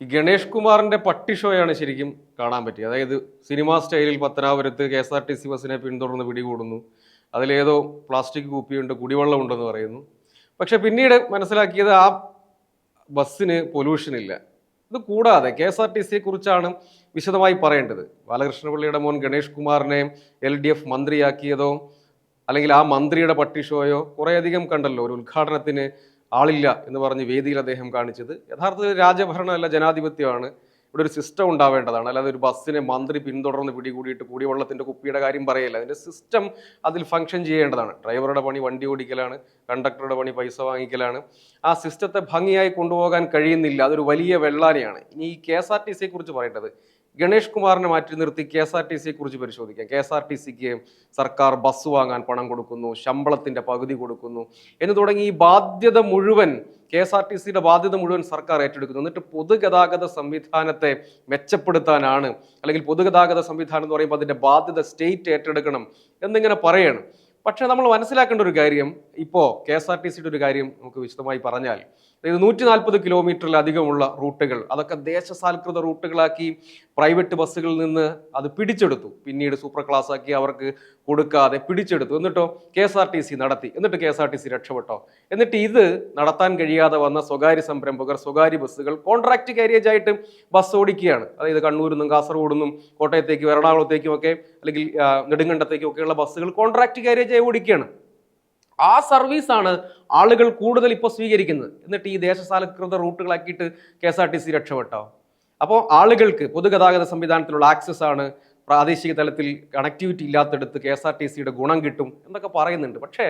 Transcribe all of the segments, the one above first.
ഈ ഗണേഷ് കുമാറിന്റെ പട്ടി ഷോയാണ് ശരിക്കും കാണാൻ പറ്റിയത്. അതായത് സിനിമാ സ്റ്റൈലിൽ പത്തനാപുരത്ത് K S R T C ബസ്സിനെ പിന്തുടർന്ന് പിടികൂടുന്നു. അതിലേതോ പ്ലാസ്റ്റിക് കുപ്പിയുണ്ട് കുടിവെള്ളം ഉണ്ടെന്ന് പറയുന്നു. പക്ഷെ പിന്നീട് മനസ്സിലാക്കിയത് ആ ബസ്സിന് പൊല്യൂഷൻ ഇല്ല. ഇത് കൂടാതെ കെ എസ് ആർ ടി സിയെ കുറിച്ചാണ് വിശദമായി പറയേണ്ടത്. ബാലകൃഷ്ണപിള്ളിയുടെ മോൻ ഗണേഷ് കുമാറിനെ എൽ ഡി എഫ് മന്ത്രിയാക്കിയതോ അല്ലെങ്കിൽ ആ മന്ത്രിയുടെ പട്ടി ഷോയോ കുറേയധികം കണ്ടല്ലോ. ഒരു ഉദ്ഘാടനത്തിന് ആളില്ല എന്ന് പറഞ്ഞ് വേദിയിൽ അദ്ദേഹം കാണിച്ചത് യഥാർത്ഥത്തിൽ രാജഭരണമല്ല ജനാധിപത്യമാണ്. ഇവിടെ ഒരു സിസ്റ്റം ഉണ്ടാവേണ്ടതാണ്. അല്ലാതെ ഒരു ബസ്സിനെ മന്ത്രി പിന്തുടർന്ന് പിടികൂടിയിട്ട് കുടിവെള്ളത്തിന്റെ കുപ്പിയുടെ കാര്യം പറയല്ല. അതിന്റെ സിസ്റ്റം അതിൽ ഫംഗ്ഷൻ ചെയ്യേണ്ടതാണ്. ഡ്രൈവറുടെ പണി വണ്ടി ഓടിക്കലാണ് കണ്ടക്ടറുടെ പണി പൈസ വാങ്ങിക്കലാണ്. ആ സിസ്റ്റത്തെ ഭംഗിയായി കൊണ്ടുപോകാൻ കഴിയുന്നില്ല. അതൊരു വലിയ വെള്ളാനെയാണ് ഇനി ഈ കെ എസ് ആർ ടി സിയെ കുറിച്ച് പറയേണ്ടത് ഗണേഷ് കുമാറിനെ മാറ്റി നിർത്തി കെ എസ് ആർ ടി സിയെ കുറിച്ച് പരിശോധിക്കാം. കെ എസ് ആർ ടി സിക്ക് സർക്കാർ ബസ് വാങ്ങാൻ പണം കൊടുക്കുന്നു ശമ്പളത്തിന്റെ പകുതി കൊടുക്കുന്നു എന്ന് തുടങ്ങി ഈ ബാധ്യത മുഴുവൻ കെ എസ് ആർ ടി സിയുടെ ബാധ്യത മുഴുവൻ സർക്കാർ ഏറ്റെടുക്കുന്നു. എന്നിട്ട് പൊതുഗതാഗത സംവിധാനത്തെ മെച്ചപ്പെടുത്താനാണ് അല്ലെങ്കിൽ പൊതുഗതാഗത സംവിധാനം എന്ന് പറയുമ്പോൾ അതിന്റെ ബാധ്യത സ്റ്റേറ്റ് ഏറ്റെടുക്കണം എന്നിങ്ങനെ പറയാണ്. പക്ഷേ നമ്മൾ മനസ്സിലാക്കേണ്ട ഒരു കാര്യം ഇപ്പോൾ കെ എസ് ആർ ടി സിയുടെ ഒരു കാര്യം നമുക്ക് വിശദമായി പറഞ്ഞാൽ അതായത് നൂറ്റി നാൽപ്പത് കിലോമീറ്ററിലധികമുള്ള റൂട്ടുകൾ അതൊക്കെ ദേശസാൽകൃത റൂട്ടുകളാക്കി പ്രൈവറ്റ് ബസ്സുകളിൽ നിന്ന് അത് പിടിച്ചെടുത്തു. പിന്നീട് സൂപ്പർ ക്ലാസ് ആക്കി അവർക്ക് കൊടുക്കാതെ പിടിച്ചെടുത്തു. എന്നിട്ടോ K S R T C നടത്തി. എന്നിട്ട് K S R T C രക്ഷപ്പെട്ടോ. എന്നിട്ട് ഇത് നടത്താൻ കഴിയാതെ വന്ന സ്വകാര്യ സംരംഭകർ സ്വകാര്യ ബസ്സുകൾ കോൺട്രാക്ട് കാരിയേജ് ആയിട്ട് ബസ് ഓടിക്കുകയാണ്. അതായത് കണ്ണൂരിൽ നിന്നും കാസർഗോഡ് നിന്നും കോട്ടയത്തേക്കും എറണാകുളത്തേക്കും ഒക്കെ അല്ലെങ്കിൽ നെടുങ്കണ്ടത്തേക്കും ഒക്കെയുള്ള ബസ്സുകൾ കോൺട്രാക്ട് കാരിയേജ് ഓടിക്കുകയാണ്. ആ സർവീസാണ് ആളുകൾ കൂടുതൽ ഇപ്പോൾ സ്വീകരിക്കുന്നത്. എന്നിട്ട് ഈ ദേശസാലകൃത റൂട്ടുകളാക്കിയിട്ട് K S R T C രക്ഷപ്പെട്ടോ? അപ്പോൾ ആളുകൾക്ക് പൊതുഗതാഗത സംവിധാനത്തിലുള്ള ആക്സസ് ആണ് പ്രാദേശിക തലത്തിൽ കണക്ടിവിറ്റി ഇല്ലാത്തടത്ത് കെ എസ് ആർ ടി സിയുടെ ഗുണം കിട്ടും എന്നൊക്കെ പറയുന്നുണ്ട്. പക്ഷേ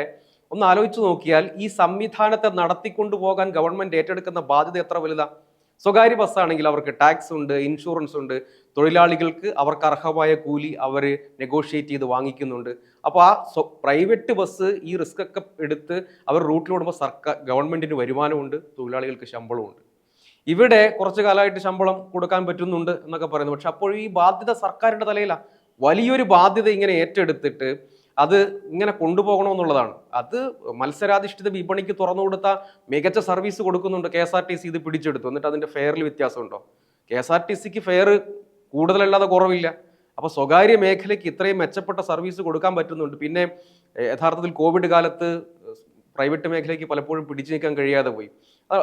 ഒന്ന് ആലോചിച്ച് നോക്കിയാൽ ഈ സംവിധാനത്തെ നടത്തിക്കൊണ്ടു പോകാൻ ഗവൺമെന്റ് ഏറ്റെടുക്കുന്ന ബാധ്യത എത്ര വലുതാ? സ്വകാര്യ ബസ്സാണെങ്കിൽ അവർക്ക് ടാക്സ് ഉണ്ട് ഇൻഷുറൻസ് ഉണ്ട്. തൊഴിലാളികൾക്ക് അവർക്ക് അർഹമായ കൂലി അവർ നെഗോഷിയേറ്റ് ചെയ്ത് വാങ്ങിക്കുന്നുണ്ട്. അപ്പോൾ ആ പ്രൈവറ്റ് ബസ് ഈ റിസ്ക് ഒക്കെ എടുത്ത് അവർ റൂട്ടിലോടുമ്പോൾ സർക്കാർ ഗവൺമെന്റിന് വരുമാനമുണ്ട് തൊഴിലാളികൾക്ക് ശമ്പളമുണ്ട് ഇവിടെ കുറച്ച് കാലമായിട്ട് ശമ്പളം കൊടുക്കാൻ പറ്റുന്നുണ്ട് എന്നൊക്കെ പറയുന്നു. പക്ഷെ അപ്പോൾ ഈ ബാധ്യത സർക്കാരിന്റെ തലയിലാണ് വലിയൊരു ബാധ്യത ഇങ്ങനെ ഏറ്റെടുത്തിട്ട് അത് ഇങ്ങനെ കൊണ്ടുപോകണമെന്നുള്ളതാണ്. അത് മത്സരാധിഷ്ഠിത വിപണിക്ക് തുറന്നു കൊടുത്ത മികച്ച സർവീസ് കൊടുക്കുന്നുണ്ട് K S R T C ഇത് പിടിച്ചെടുത്തു. എന്നിട്ട് അതിന്റെ ഫെയറിൽ വ്യത്യാസമുണ്ടോ? കെ എസ് ആർ ടി സിക്ക് ഫെയർ കൂടുതലല്ലാതെ കുറവില്ല. അപ്പോൾ സ്വകാര്യ മേഖലയ്ക്ക് ഇത്രയും മെച്ചപ്പെട്ട സർവീസ് കൊടുക്കാൻ പറ്റുന്നുണ്ട്. പിന്നെ യഥാർത്ഥത്തിൽ കോവിഡ് കാലത്ത് പ്രൈവറ്റ് മേഖലയ്ക്ക് പലപ്പോഴും പിടിച്ചു നിൽക്കാൻ കഴിയാതെ പോയി.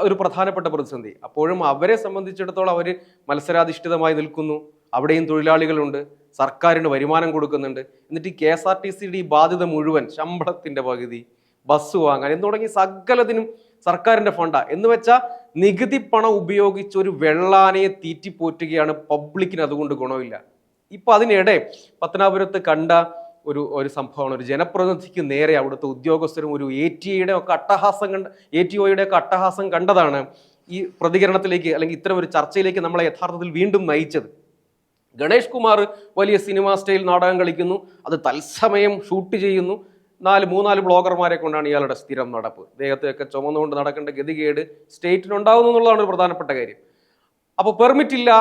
ഒരു പ്രധാനപ്പെട്ട പ്രതിസന്ധി. അപ്പോഴും അവരെ സംബന്ധിച്ചിടത്തോളം അവർ മത്സരാധിഷ്ഠിതമായി നിൽക്കുന്നു. അവിടെയും തൊഴിലാളികളുണ്ട് സർക്കാരിന് വരുമാനം കൊടുക്കുന്നുണ്ട്. എന്നിട്ട് ഈ കെ എസ് ആർ ടി സിയുടെ ഈ ബാധ്യത മുഴുവൻ ശമ്പളത്തിന്റെ പകുതി ബസ് വാങ്ങാൻ എന്ന് തുടങ്ങി സകലതിനും സർക്കാരിന്റെ ഫണ്ടാണ് എന്ന് വെച്ചാൽ നികുതി പണം ഉപയോഗിച്ച് ഒരു വെള്ളാനയെ തീറ്റിപ്പോറ്റുകയാണ് പബ്ലിക്കിന് അതുകൊണ്ട് ഗുണമില്ല. ഇപ്പം അതിനിടെ പത്തനാപുരത്ത് കണ്ട ഒരു ഒരു സംഭവമാണ്. ഒരു ജനപ്രതിനിധിക്ക് നേരെ അവിടുത്തെ ഉദ്യോഗസ്ഥരും ഒരു എ ടി ഐയുടെ ഒക്കെ അട്ടഹാസം കണ്ട എ ടി ഒയുടെ ഒക്കെ അട്ടഹാസം കണ്ടതാണ് ഈ പ്രതികരണത്തിലേക്ക് അല്ലെങ്കിൽ ഇത്തരം ഒരു ചർച്ചയിലേക്ക് നമ്മളെ യഥാർത്ഥത്തിൽ വീണ്ടും നയിച്ചത്. ഗണേഷ് കുമാർ വലിയ സിനിമാ സ്റ്റൈൽ നാടകം കളിക്കുന്നു. അത് തത്സമയം ഷൂട്ട് ചെയ്യുന്നു. നാല് മൂന്നാൽ ബ്ലോഗർമാരെ കൊണ്ടാണ് ഇയാളുടെ സ്ഥിരം നടപ്പ്. ദേഹത്തെയൊക്കെ ചുമന്നുകൊണ്ട് നടക്കേണ്ട ഗതികേട് സ്റ്റേറ്റിനുണ്ടാവുന്നു എന്നുള്ളതാണ് ഒരു പ്രധാനപ്പെട്ട കാര്യം. അപ്പോൾ പെർമിറ്റ് ഇല്ല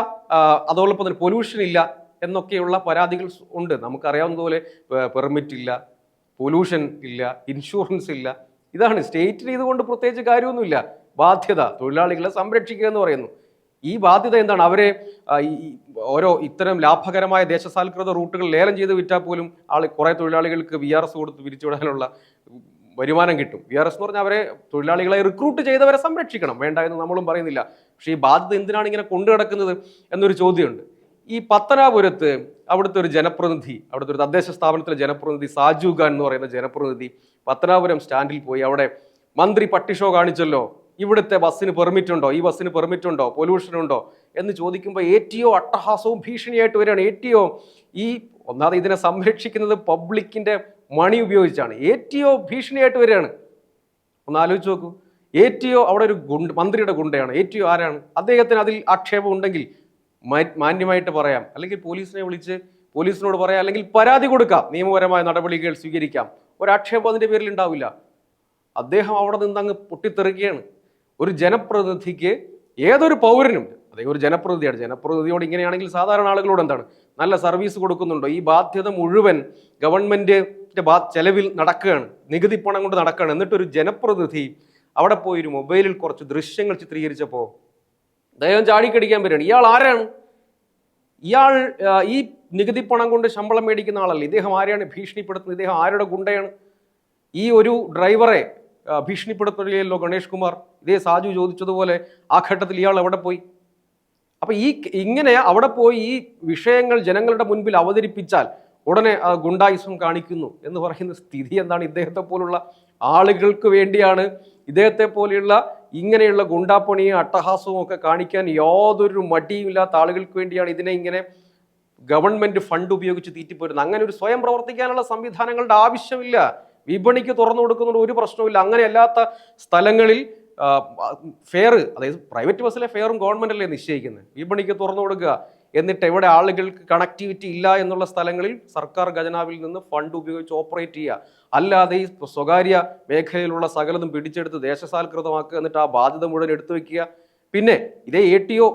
അതോടൊപ്പം തന്നെ പൊല്യൂഷൻ ഇല്ല എന്നൊക്കെയുള്ള പരാതികൾ ഉണ്ട്. നമുക്കറിയാവുന്നതുപോലെ പെർമിറ്റ് ഇല്ല പൊല്യൂഷൻ ഇല്ല ഇൻഷുറൻസ് ഇല്ല. ഇതാണ് സ്റ്റേറ്റിന് ഇതുകൊണ്ട് പ്രത്യേകിച്ച് കാര്യമൊന്നുമില്ല. ബാധ്യത തൊഴിലാളികളെ സംരക്ഷിക്കുക എന്ന് പറയുന്നു. ഈ ബാധ്യത എന്താണ്? അവരെ ഓരോ ഇത്തരം ലാഭകരമായ ദേശസാൽകൃത റൂട്ടുകൾ ലേലം ചെയ്ത് വിറ്റാൽ പോലും ആൾ കുറേ തൊഴിലാളികൾക്ക് വി ആർ എസ് കൊടുത്ത് പിരിച്ചുവിടാനുള്ള വരുമാനം കിട്ടും. വി ആർ എസ് എന്ന് പറഞ്ഞാൽ അവരെ തൊഴിലാളികളെ റിക്രൂട്ട് ചെയ്തവരെ സംരക്ഷിക്കണം. വേണ്ട എന്ന് നമ്മളും പറയുന്നില്ല. പക്ഷേ ഈ ബാധ്യത എന്തിനാണ് ഇങ്ങനെ കൊണ്ടു കിടക്കുന്നത് എന്നൊരു ചോദ്യമുണ്ട്. ഈ പത്തനാപുരത്ത് അവിടുത്തെ ഒരു ജനപ്രതിനിധി അവിടുത്തെ ഒരു തദ്ദേശ സ്ഥാപനത്തിലെ ജനപ്രതിനിധി സാജു ഖാൻ എന്ന് പറയുന്ന ജനപ്രതിനിധി പത്തനാപുരം സ്റ്റാൻഡിൽ പോയി അവിടെ മന്ത്രി പട്ടിഷോ കാണിച്ചല്ലോ. ഇവിടുത്തെ ബസ്സിന് പെർമിറ്റ് ഉണ്ടോ? ഈ ബസ്സിന് പെർമിറ്റ് ഉണ്ടോ? പൊല്യൂഷൻ ഉണ്ടോ? എന്ന് ചോദിക്കുമ്പോൾ ഒ അട്ടഹാസവും ഭീഷണിയായിട്ട് വരികയാണ്. ഒ ഈ ഒന്നാമത് ഇതിനെ സംരക്ഷിക്കുന്നത് പബ്ലിക്കിന്റെ മണി ഉപയോഗിച്ചാണ്. ഒ ഭീഷണിയായിട്ട് വരികയാണ്. ഒന്ന് ആലോചിച്ച് നോക്കൂ. ഒ അവിടെ ഒരു ഗുണ്ട് മന്ത്രിയുടെ ഗുണ്ടയാണ്. ഒ ആരാണ്? അദ്ദേഹത്തിന് അതിൽ ആക്ഷേപം ഉണ്ടെങ്കിൽ മാന്യമായിട്ട് പറയാം. അല്ലെങ്കിൽ പോലീസിനെ വിളിച്ച് പോലീസിനോട് പറയാം. അല്ലെങ്കിൽ പരാതി കൊടുക്കാം. നിയമപരമായ നടപടികൾ സ്വീകരിക്കാം. ഒരാക്ഷേപം അതിന്റെ പേരിൽ ഉണ്ടാവില്ല. അദ്ദേഹം അവിടെ നിന്ന് അങ്ങ് പൊട്ടിത്തെറിക്കുകയാണ്. ഒരു ജനപ്രതിനിധിക്ക് ഏതൊരു പൗരനും അദ്ദേഹം ഒരു ജനപ്രതിനിധിയാണ് ജനപ്രതിനിധിയോട് ഇങ്ങനെയാണെങ്കിൽ സാധാരണ ആളുകളോട് എന്താണ്? നല്ല സർവീസ് കൊടുക്കുന്നുണ്ടോ? ഈ ബാധ്യത മുഴുവൻ ഗവൺമെന്റിന്റെ ബാ ചെലവിൽ നടക്കുകയാണ് നികുതി പണം കൊണ്ട് നടക്കുകയാണ്. എന്നിട്ട് ഒരു ജനപ്രതിനിധി അവിടെ പോയി ഒരു മൊബൈലിൽ കുറച്ച് ദൃശ്യങ്ങൾ ചിത്രീകരിച്ചപ്പോൾ ദൈവം ചാടിക്കടിക്കാൻ വരികയാണ്. ഇയാൾ ആരാണ്? ഇയാൾ ഈ നികുതി പണം കൊണ്ട് ശമ്പളം മേടിക്കുന്ന ആളല്ല. ഇദ്ദേഹം ആരെയാണ് ഭീഷണിപ്പെടുത്തുന്നത്? ഇദ്ദേഹം ആരുടെ ഗുണ്ടയാണ്? ഈ ഒരു ഡ്രൈവറെ ഭീഷണിപ്പെടുത്തുകയല്ലോ ഗണേഷ് കുമാർ ഇതേ സാജു ചോദിച്ചതുപോലെ ആ ഘട്ടത്തിൽ ഇയാൾ എവിടെ പോയി? അപ്പൊ ഈ ഇങ്ങനെ അവിടെ പോയി ഈ വിഷയങ്ങൾ ജനങ്ങളുടെ മുൻപിൽ അവതരിപ്പിച്ചാൽ ഉടനെ ഗുണ്ടായുസം കാണിക്കുന്നു എന്ന് പറയുന്ന സ്ഥിതി എന്താണ്? ഇദ്ദേഹത്തെ പോലുള്ള ആളുകൾക്ക് വേണ്ടിയാണ് ഇദ്ദേഹത്തെ പോലെയുള്ള ഇങ്ങനെയുള്ള ഗുണ്ടാപ്പണിയും അട്ടഹാസവും ഒക്കെ കാണിക്കാൻ യാതൊരു മടിയും ഇല്ലാത്ത ആളുകൾക്ക് വേണ്ടിയാണ് ഇതിനെ ഇങ്ങനെ ഗവൺമെന്റ് ഫണ്ട് ഉപയോഗിച്ച് തീറ്റിപ്പോരുന്നത്. അങ്ങനെ ഒരു സ്വയം പ്രവർത്തിക്കാനുള്ള സംവിധാനങ്ങളുടെ ആവശ്യമില്ല. വിപണിക്ക് തുറന്നു കൊടുക്കുന്നതുകൊണ്ട് ഒരു പ്രശ്നവുമില്ല. അങ്ങനെയല്ലാത്ത സ്ഥലങ്ങളിൽ ഫെയർ അതായത് പ്രൈവറ്റ് ബസ്സിലെ ഫെയറും ഗവൺമെന്റ് അല്ലേ നിശ്ചയിക്കുന്നത് വിപണിക്ക് തുറന്നു കൊടുക്കുക. എന്നിട്ട് എവിടെ ആളുകൾക്ക് കണക്ടിവിറ്റി ഇല്ല എന്നുള്ള സ്ഥലങ്ങളിൽ സർക്കാർ ഖജനാവിൽ നിന്ന് ഫണ്ട് ഉപയോഗിച്ച് ഓപ്പറേറ്റ് ചെയ്യുക. അല്ലാതെ ഈ സ്വകാര്യ മേഖലയിലുള്ള സകലതും പിടിച്ചെടുത്ത് ദേശസാൽകൃതമാക്കുക എന്നിട്ട് ആ ബാധ്യത മുഴുവൻ എടുത്തു വെക്കുക. പിന്നെ ഇതേ എ ടി ഒ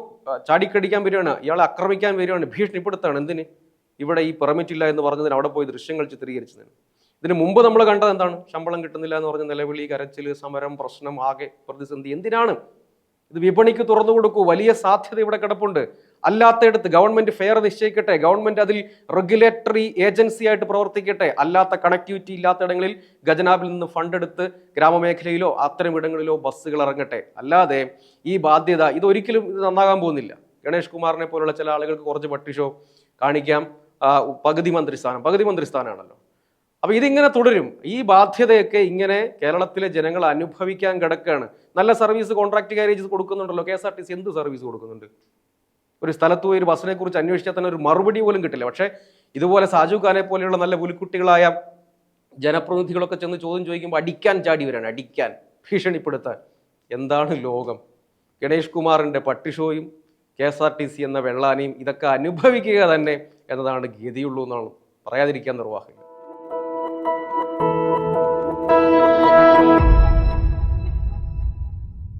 ചാടിക്കടിക്കാൻ വരികയാണ്. ഇയാളെ ആക്രമിക്കാൻ വരികയാണ്. ഭീഷണിപ്പെടുത്താണ് എന്തിന്? ഇവിടെ ഈ പെർമിറ്റ് ഇല്ല എന്ന് പറഞ്ഞതിന് അവിടെ പോയി ദൃശ്യങ്ങൾ ചിത്രീകരിച്ചതിന്. ഇതിന് മുമ്പ് നമ്മൾ കണ്ടത് എന്താണ്? ശമ്പളം കിട്ടുന്നില്ല എന്ന് പറഞ്ഞ നിലവിളി കരച്ചിൽ സമരം പ്രശ്നം ആകെ പ്രതിസന്ധി. എന്തിനാണ്? ഇത് വിപണിക്ക് തുറന്നു കൊടുക്കൂ. വലിയ സാധ്യത ഇവിടെ കിടപ്പുണ്ട്. അല്ലാത്തയിടത്ത് ഗവൺമെന്റ് ഫെയർ നിശ്ചയിക്കട്ടെ. ഗവൺമെന്റ് അതിൽ റെഗുലേറ്ററി ഏജൻസി ആയിട്ട് പ്രവർത്തിക്കട്ടെ. അല്ലാത്ത കണക്ടിവിറ്റി ഇല്ലാത്തയിടങ്ങളിൽ ഖജനാവിൽ നിന്ന് ഫണ്ട് എടുത്ത് ഗ്രാമമേഖലയിലോ അത്തരം ഇടങ്ങളിലോ ബസ്സുകൾ ഇറങ്ങട്ടെ. അല്ലാതെ ഈ ബാധ്യത ഇത് ഒരിക്കലും ഇത് നന്നാകാൻ പോകുന്നില്ല. ഗണേഷ് കുമാറിനെ പോലുള്ള ചില ആളുകൾക്ക് കുറച്ച് പട്ടിഷോ കാണിക്കാം. പകുതി മന്ത്രിസ്ഥാനം പകുതി മന്ത്രിസ്ഥാനമാണല്ലോ അപ്പൊ ഇതിങ്ങനെ തുടരും. ഈ ബാധ്യതയൊക്കെ ഇങ്ങനെ കേരളത്തിലെ ജനങ്ങൾ അനുഭവിക്കാൻ കിടക്കുകയാണ് നല്ല service contract carriages കൊടുക്കുന്നുണ്ടല്ലോ. K S R T C എന്ത് സർവീസ് കൊടുക്കുന്നുണ്ട്? ഒരു സ്ഥലത്ത് പോയി ഒരു ബസ്സിനെ കുറിച്ച് അന്വേഷിച്ചാൽ തന്നെ ഒരു മറുപടി പോലും കിട്ടില്ല. പക്ഷേ ഇതുപോലെ സാജു ഖാനെ പോലെയുള്ള നല്ല പുലിക്കുട്ടികളായ ജനപ്രതിനിധികളൊക്കെ ചെന്ന് ചോദ്യം ചോദിക്കുമ്പോൾ അടിക്കാൻ ചാടി വരാണ്. അടിക്കാൻ ഭീഷണിപ്പെടുത്താൻ. എന്താണ് ലോകം? ഗണേഷ് കുമാറിന്റെ പട്ടിഷോയും K S R T C എന്ന വെള്ളാനയും ഇതൊക്കെ അനുഭവിക്കുക തന്നെ എന്നതാണ് ഗതിയുള്ളൂ എന്നാണ് പറയാതിരിക്കാൻ നിർവാഹമില്ല